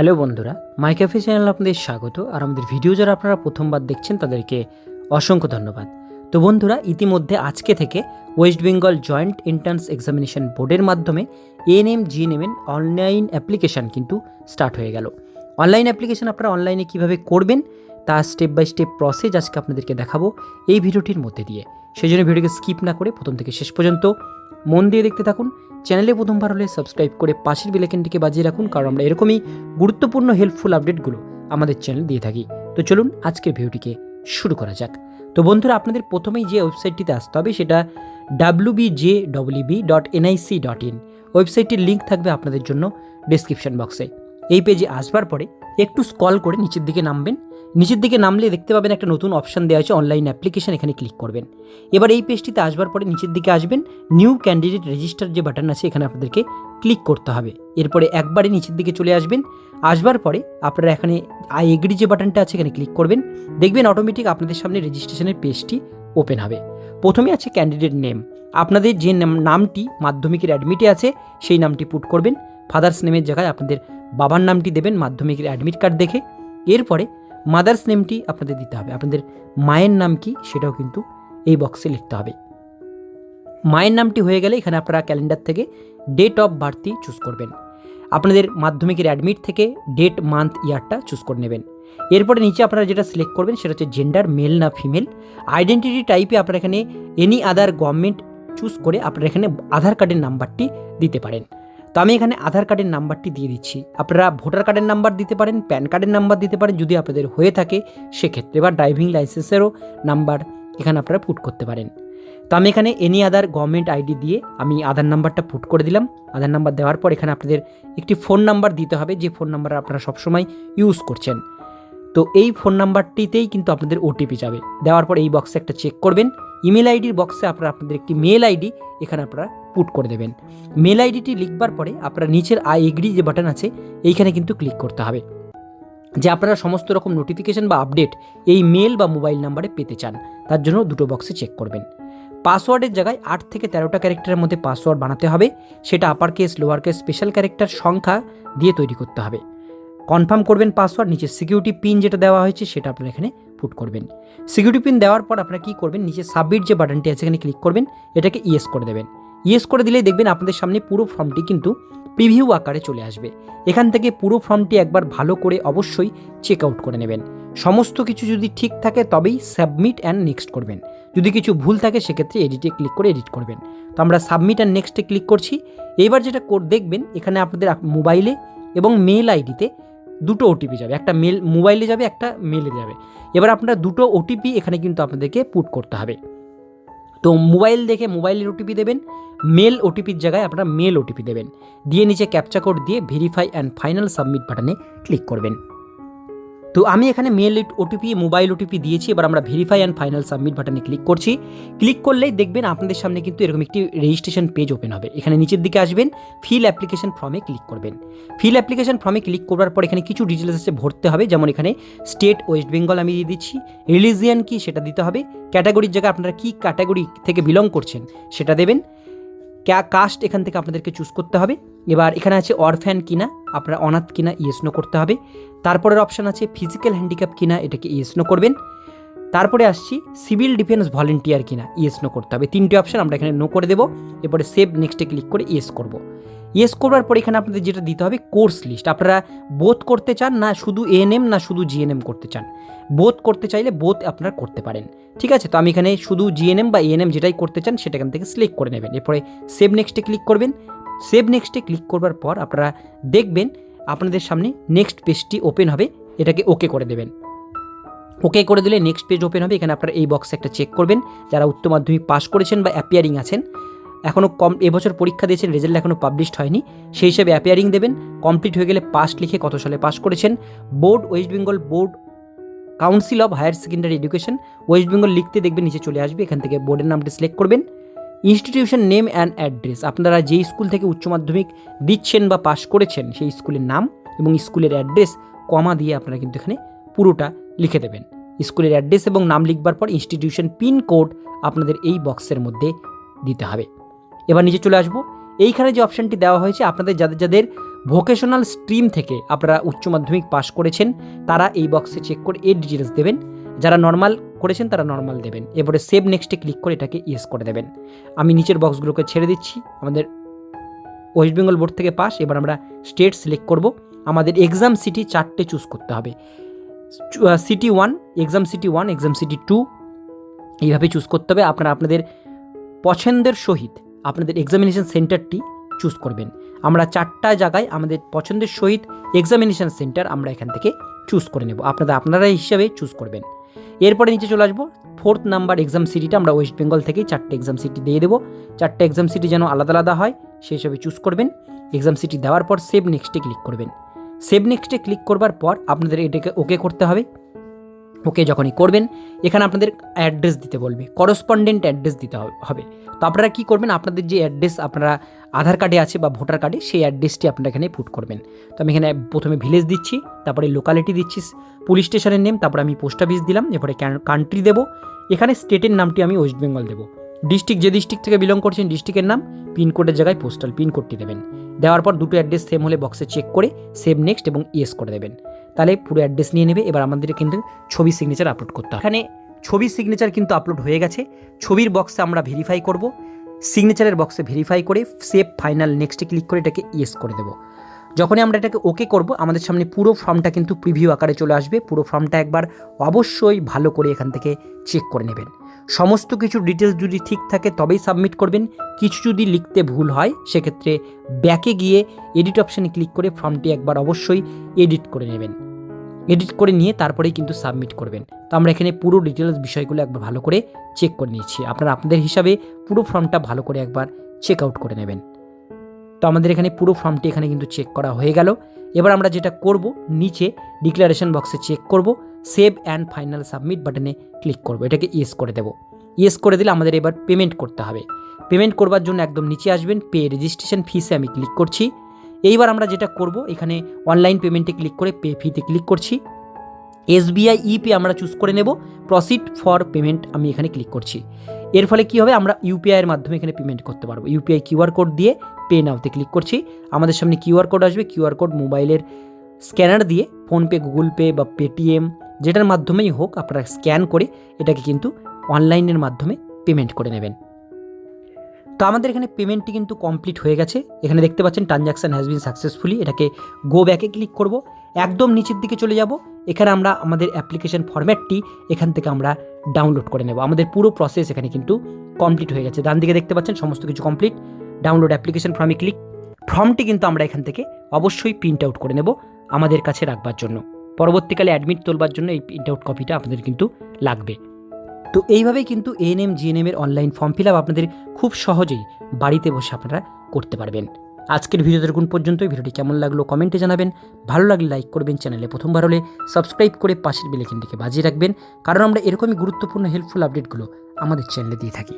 Hello বন্ধুরা, মাই cafe channel আপনাদের স্বাগত। আর আমাদের ভিডিও যারা আপনারা প্রথমবার দেখছেন, তাদেরকে অসংখ্য ধন্যবাদ। তো বন্ধুরা, ইতিমধ্যে আজকে থেকে West Bengal joint entrance examination বোর্ডের মাধ্যমে এএনএম জিএনএমএন অনলাইন অ্যাপ্লিকেশান কিন্তু স্টার্ট হয়ে গেল। অনলাইন অ্যাপ্লিকেশান আপনারা অনলাইনে কীভাবে করবেন, তা স্টেপ বাই স্টেপ প্রসেস আজকে আপনাদেরকে দেখাবো এই ভিডিওটির মধ্যে দিয়ে। সেই জন্য ভিডিওকে স্কিপ না করে প্রথম থেকে শেষ পর্যন্ত মন দিয়ে দেখতে থাকুন। চ্যানেলে প্রথমবার হলে সাবস্ক্রাইব করে পাশের বেলাইকেনটিকে বাজিয়ে রাখুন, কারণ আমরা এরকমই গুরুত্বপূর্ণ হেল্পফুল আপডেটগুলো আমাদের চ্যানেল দিয়ে থাকি। তো চলুন আজকের ভিডিওটিকে শুরু করা যাক। তো বন্ধুরা, আপনাদের প্রথমেই যে ওয়েবসাইটটিতে আসতে হবে সেটা W B J W B dot NIC dot in ওয়েবসাইটটির link থাকবে আপনাদের জন্য ডিসক্রিপশন বক্সে এই পেজে আসবার পরে একটু স্কল করে নিচের দিকে নামবেন। নিচের দিকে নামলে দেখতে পাবেন একটা নতুন অপশন দেওয়া আছে অনলাইন অ্যাপ্লিকেশন এখানে ক্লিক করবেন। এবার এই পেজটিতে আসবার পরে নিচের দিকে আসবেন নিউ ক্যান্ডিডেট রেজিস্টার যে বাটন আছে, এখানে আপনাদেরকে ক্লিক করতে হবে। এরপরে একবারে নিচের দিকে চলে আসবেন, আসবার পরে আপনারা এখানে আই এগ্রি যে বাটনটা আছে, এখানে ক্লিক করবেন। দেখবেন অটোমেটিক আপনাদের সামনে রেজিস্ট্রেশনের পেজটি ওপেন হবে। প্রথমে আছে ক্যান্ডিডেট নেম আপনাদের যে নাম- নামটি মাধ্যমিকের অ্যাডমিটে আছে, সেই নামটি পুট করবেন। ফাদার্স নেমের জায়গায় আপনাদের বাবার নামটি দেবেন মাধ্যমিকের অ্যাডমিট কার্ড দেখে। এরপরে মাদার্স নেমটি আপনাদের দিতে হবে। আপনাদের মায়ের নাম কি সেটাও কিন্তু এই বক্সে লিখতে হবে। মায়ের নামটি হয়ে গেলে এখানে আপনারা ক্যালেন্ডার থেকে ডেট অফ বার্থই চুজ করবেন। আপনাদের মাধ্যমিকের অ্যাডমিট থেকে ডেট মান্থ ইয়ারটা চুজ করে নেবেন। এরপরে নিচে আপনারা যেটা সিলেক্ট করবেন সেটা হচ্ছে জেন্ডার মেল না ফিমেল আইডেন্টিটি টাইপে আপনারা এখানে এনি আদার গভর্নমেন্ট চুজ করে আপনারা এখানে আধার কার্ডের নাম্বারটি দিতে পারেন। তো আমি এখানে আধার কার্ডের নাম্বারটি দিয়ে দিচ্ছি। আপনারা ভোটার কার্ডের নাম্বার দিতে পারেন, প্যান কার্ডের নাম্বার দিতে পারেন, যদি আপনাদের হয়ে থাকে, সেক্ষেত্রে বা ড্রাইভিং লাইসেন্সেরও নাম্বার এখানে আপনারা পুট করতে পারেন। তো আমি এখানে এনি আদার গভর্নমেন্ট আইডি দিয়ে আমি আধার নাম্বারটা পুট করে দিলাম। আধার নাম্বার দেওয়ার পর এখানে আপনাদের একটি ফোন নাম্বার দিতে হবে, যে ফোন নাম্বার আপনারা সবসময় ইউজ করছেন। তো এই ফোন নাম্বারটিতেই কিন্তু আপনাদের ওটিপি যাবে। দেওয়ার পর এই বক্সে একটা চেক করবেন। ইমেল আইডির বক্সে আপনারা, আপনাদের একটি মেল আইডি এখানে আপনারা পুট করে দেবেন। মেল আইডিটি লিখবার পরে আপনারা নিচের আই এগ্রি যে বাটন আছে, এইখানে কিন্তু ক্লিক করতে হবে। যে আপনারা সমস্ত রকম নোটিফিকেশন বা আপডেট এই মেল বা মোবাইল নাম্বারে পেতে চান, তার জন্য দুটো বক্সে চেক করবেন। পাসওয়ার্ডের জায়গায় আট থেকে তেরোটা ক্যারেক্টারের মধ্যে পাসওয়ার্ড বানাতে হবে, সেটা upper case lower case special character সংখ্যা দিয়ে তৈরি করতে হবে। কনফার্ম করবেন পাসওয়ার্ড নিচে সিকিউরিটি পিন যেটা দেওয়া হয়েছে সেটা আপনারা এখানে পুট করবেন। সিকিউরিটি পিন দেওয়ার পর আপনারা কী করবেন নিচে সাবমিট যে বাটনটি আছে এখানে ক্লিক করবেন, এটাকে ইয়েস করে দেবেন। ইয়েস করে দিলেই দেখবেন আপনাদের সামনে পুরো ফর্মটি কিন্তু প্রিভিউ আকারে চলে আসবে। এখান থেকে পুরো ফর্মটি একবার ভালো করে অবশ্যই চেক আউট করে নেবেন। সমস্ত কিছু যদি ঠিক থাকে তবেই সাবমিট অ্যান্ড নেক্সট করবেন। যদি কিছু ভুল থাকে সেক্ষেত্রে এডিটে ক্লিক করে এডিট করবেন। তো আমরা সাবমিট অ্যান্ড নেক্সটে ক্লিক করছি। এবার যেটা দেখবেন এখানে আপনাদের আপ- মোবাইলে এবং মেল আইডিতে দুটো ওটিপি যাবে। একটা মেল মোবাইলে যাবে, একটা মেলে যাবে। এবার আপনারা দুটো ওটিপি এখানে কিন্তু আপনাদেরকে পুট করতে হবে। তো মোবাইল দেখে মোবাইলের ওটিপি দেবেন। মেল ওটিপির জায়গায় আপনারা মেল ওটিপি দেবেন। দিয়ে নিচে ক্যাপচা কোড দিয়ে ভেরিফাই অ্যান্ড ফাইনাল সাবমিট বাটনে ক্লিক করবেন। তো আমি এখানে মেল ওটিপি মোবাইল ওটিপি দিয়েছি, এবার আমরা ভেরিফাই অ্যান্ড ফাইনাল সাবমিট বাটনে ক্লিক করছি। ক্লিক করলেই দেখবেন আপনাদের সামনে কিন্তু এরকম একটি রেজিস্ট্রেশন পেজ ওপেন হবে। এখানে নিচের দিকে আসবেন ফিল অ্যাপ্লিকেশন ফর্মে ক্লিক করবেন। ফিল অ্যাপ্লিকেশন ফর্মে ক্লিক করার পর এখানে কিছু ডিটেলস আছে ভরতে হবে, যেমন এখানে স্টেট ওয়েস্ট বেঙ্গল আমি দিয়ে দিচ্ছি রিলিজিয়ান কি সেটা দিতে হবে ক্যাটাগরির জায়গায় আপনারা কী ক্যাটাগরি থেকে বিলং করছেন সেটা দেবেন। ক্যা কাস্ট এখান থেকে আপনাদেরকে চুজ করতে হবে? এবার এখানে আছে অরফ্যান কিনা, আপনারা অনাথ কিনা ইয়েসনো করতে হবে। তারপরের অপশান আছে ফিজিক্যাল হ্যান্ডিক্যাপ কিনা, এটাকে ইয়েসনো করবেন। তারপরে আসছি সিভিল ডিফেন্স ভলেন্টিয়ার কিনা ইয়েস নো করতে হবে। তিনটে অপশান আমরা এখানে নো করে দেবো। এরপরে সেভ নেক্সটে ক্লিক করে ইয়েস করব। ইয়েস করবার পর এখানে আপনাদের যেটা দিতে হবে কোর্স লিস্ট আপনারা বোধ করতে চান না শুধু এএনএম না শুধু জিএনএম করতে চান। বোধ করতে চাইলে বোধ আপনারা করতে পারেন। ঠিক আছে? তো আমি এখানে শুধু জিএনএম বা এএনএম যেটাই করতে চান সেটা এখান থেকে সিলেক্ট করে নেবেন। এরপরে সেভ নেক্সটে ক্লিক করবেন। সেভ নেক্সটে ক্লিক করবার পর আপনারা দেখবেন আপনাদের সামনে নেক্সট পেজটি ওপেন হবে। এটাকে ওকে করে দেবেন। ওকে করে দিলে নেক্সট পেজ ওপেন হবে। এখানে আপনারা এই বক্সে একটা চেক করবেন। যারা উচ্চ মাধ্যমিক পাস করেছেন বা অ্যাপিয়ারিং আছেন এখনও কম এবছর পরীক্ষা দিয়েছেন রেজাল্ট এখনও পাবলিশড হয়নি। সেই হিসেবে অ্যাপিয়ারিং দেবেন। কমপ্লিট হয়ে গেলে পাস লিখে কত সালে পাস করেছেন? Board West Bengal board council of higher secondary education West Bengal লিখতে দেখবেন, নিচে চলে আসবে। এখান থেকে বোর্ডের নামটি সিলেক্ট করবেন। ইনস্টিটিউশন নেম অ্যান্ড অ্যাড্রেস আপনারা যেই স্কুল থেকে উচ্চ মাধ্যমিক দিচ্ছেন বা পাশ করেছেন, সেই স্কুলের নাম এবং স্কুলের অ্যাড্রেস কমা দিয়ে আপনারা কিন্তু এখানে পুরোটা লিখে দেবেন। স্কুলের অ্যাড্রেস এবং নাম লিখবার পর ইনস্টিটিউশন পিন কোড আপনাদের এই বক্সের মধ্যে দিতে হবে। এবার নিচে চলে আসব। এইখানে যে অপশানটি দেওয়া হয়েছে, আপনাদের যাদের যাদের ভোকেশনাল স্ট্রিম থেকে আপনারা উচ্চ মাধ্যমিক পাস করেছেন, তারা এই বক্সে চেক করে এর ডিটেলস দেবেন। যারা নর্মাল করেছেন, তারা নর্মাল দেবেন। এরপরে সেভ নেক্সটে ক্লিক করে এটাকে ইয়েস করে দেবেন। আমি নিচের বক্সগুলোকে ছেড়ে দিচ্ছি। আমাদের ওয়েস্ট বেঙ্গল বোর্ড থেকে পাস এবার আমরা স্টেট সিলেক্ট করব। আমাদের এক্সাম সিটি চারটে চুজ করতে হবে। City one exam city one exam city two এইভাবে চুজ করতে হবে। আপনারা, আপনাদের পছন্দের সহিত আপনাদের এক্সামিনেশন সেন্টারটি চুজ করবেন। আমরা চারটা জায়গায় আমাদের পছন্দের সহিত এক্সামিনেশন সেন্টার আমরা এখান থেকে চুজ করে নেব। আপনারা আপনারা হিসাবে চুজ করবেন। এরপরে নিচে চলে আসব। ফোর্থ নাম্বার এক্সাম সিটিটা আমরা ওয়েস্ট বেঙ্গল থেকেই চারটে এক্সাম সিটি দিয়ে দেবো। চারটে এক্সাম সিটি যেন আলাদা আলাদা হয়, সেই হিসাবে চুজ করবেন। এক্সাম সিটি দেওয়ার পর সেভ নেক্সটে ক্লিক করবেন। সেভ নেক্সটে ক্লিক করবার পর আপনাদের এটাকে ওকে করতে হবে। ওকে যখনই করবেন, এখানে আপনাদের অ্যাড্রেস দিতে বলবে করসপন্ডেন্ট অ্যাড্রেস দিতে হবে- তো আপনারা কী করবেন, আপনাদের যে অ্যাড্রেস আপনারা আধার কার্ডে আছে বা ভোটার কার্ডে সেই অ্যাড্রেসটি আপনারা এখানে পুট করবেন। তো আমি এখানে প্রথমে ভিলেজ দিচ্ছি, তারপরে লোকালিটি দিচ্ছি পুলিশ স্টেশনের নেম তারপরে আমি পোস্ট অফিস দিলাম, এরপরে কান্ট্রি দেবো। এখানে স্টেটের নামটি আমি ওয়েস্ট বেঙ্গল দেবো। ডিস্ট্রিক্ট যে ডিস্ট্রিক্ট থেকে বিলং করছেন ডিস্ট্রিক্টের নাম পিনকোডের জায়গায় পোস্টাল পিনকোডটি দেবেন। দেওয়ার পর দুটো অ্যাড্রেস সেম হলে বক্সে চেক করে সেভ নেক্সট এবং ইয়েস করে দেবেন। তাহলে পুরো অ্যাড্রেস নিয়ে নেবে। এবার আমাদের কিন্তু ছবি সিগনেচার আপলোড করতে হবে। এখানে ছবি সিগনেচার কিন্তু আপলোড হয়ে গেছে। ছবির বক্সে আমরা ভেরিফাই করব। সিগনেচারের বক্সে ভেরিফাই করে সেভ ফাইনাল নেক্সটে ক্লিক করে এটাকে ইয়েস করে দেবো। যখনই আমরা এটাকে ওকে করব, আমাদের সামনে পুরো ফর্মটা কিন্তু প্রিভিউ আকারে চলে আসবে। পুরো ফর্মটা একবার অবশ্যই ভালো করে এখান থেকে চেক করে নেবেন। সমস্ত কিছু ডিটেলস যদি ঠিক থাকে, তবেই সাবমিট করবেন। কিছু যদি লিখতে ভুল হয়, সেক্ষেত্রে ব্যাকে গিয়ে এডিট অপশানে ক্লিক করে ফর্মটি একবার অবশ্যই এডিট করে নেবেন। এডিট করে নিয়ে তারপরেই কিন্তু সাবমিট করবেন। তো আমরা এখানে পুরো ডিটেলস বিষয়গুলো একবার ভালো করে চেক করে নিয়েছি। আপনারা আপনাদের হিসাবে পুরো ফর্মটা ভালো করে একবার চেক আউট করে নেবেন। তো আমাদের এখানে পুরো ফর্মটি এখানে কিন্তু চেক করা হয়ে গেল। এবার আমরা যেটা করব, নিচে ডিক্লারেশন বক্সে চেক করব সেভ অ্যান্ড ফাইনাল সাবমিট বাটনে ক্লিক করব। এটাকে ইয়েস করে দেব। ইয়েস করে দিলে আমাদের এবার পেমেন্ট করতে হবে। পেমেন্ট করবার জন্য একদম নিচে আসবেন পে রেজিস্ট্রেশন ফিসে আমি ক্লিক করছি। এইবার আমরা যেটা করব, এখানে অনলাইন পেমেন্টে ক্লিক করে পে ফিতে ক্লিক করছি। এসবিআই ইপে আমরা চুজ করে নেব প্রসিড ফর পেমেন্ট আমি এখানে ক্লিক করছি। এর ফলে কি হবে, আমরা ইউপিআইয়ের মাধ্যমে এখানে পেমেন্ট করতে পারব। ইউপিআই কিউআর কোড দিয়ে পে নাওতে ক্লিক করছি। আমাদের সামনে কিউআর কোড আসবে কিউআর কোড মোবাইলের স্ক্যানার দিয়ে ফোনপে গুগল পে বা পেটিএম যেটার মাধ্যমেই হোক, আপনারা স্ক্যান করে এটাকে কিন্তু অনলাইনের মাধ্যমে পেমেন্ট করে নেবেন। তো আমাদের এখানে পেমেন্টটি কিন্তু কমপ্লিট হয়ে গেছে। এখানে দেখতে পাচ্ছেন ট্রানজাকশান হ্যাজ বিন সাকসেসফুলি এটাকে গো ব্যাকে ক্লিক করব। একদম নিচের দিকে চলে যাব। এখানে আমরা আমাদের অ্যাপ্লিকেশন ফরম্যাটটি এখান থেকে আমরা ডাউনলোড করে নেব। আমাদের পুরো প্রসেস এখানে কিন্তু কমপ্লিট হয়ে গেছে। ডান দিকে দেখতে পাচ্ছেন সমস্ত কিছু কমপ্লিট ডাউনলোড অ্যাপ্লিকেশন ফর্মে ক্লিক ফর্মটি কিন্তু আমরা এখান থেকে অবশ্যই প্রিন্ট আউট করে নেব আমাদের কাছে রাখবার জন্য। পরবর্তীকালে অ্যাডমিট তোলবার জন্য এই প্রিন্ট আউট কপিটা আপনাদের কিন্তু লাগবে। তো এইভাবেই কিন্তু এএনএম জিএনএম এর অনলাইন ফর্ম ফিল আপ আপনাদের খুব সহজেই বাড়িতে বসে আপনারা করতে পারবেন। আজকের ভিডিও দেখুন পর্যন্ত ভিডিওটি কেমন লাগল কমেন্টে জানাবেন। ভালো লাগলে লাইক করবেন চ্যানেলে প্রথমবার হলে সাবস্ক্রাইব করে পাশের বেলেকিনটিকে বাজিয়ে রাখবেন। কারণ আমরা এরকমই গুরুত্বপূর্ণ হেল্পফুল আপডেটগুলো আমাদের চ্যানেলে দিয়ে থাকি।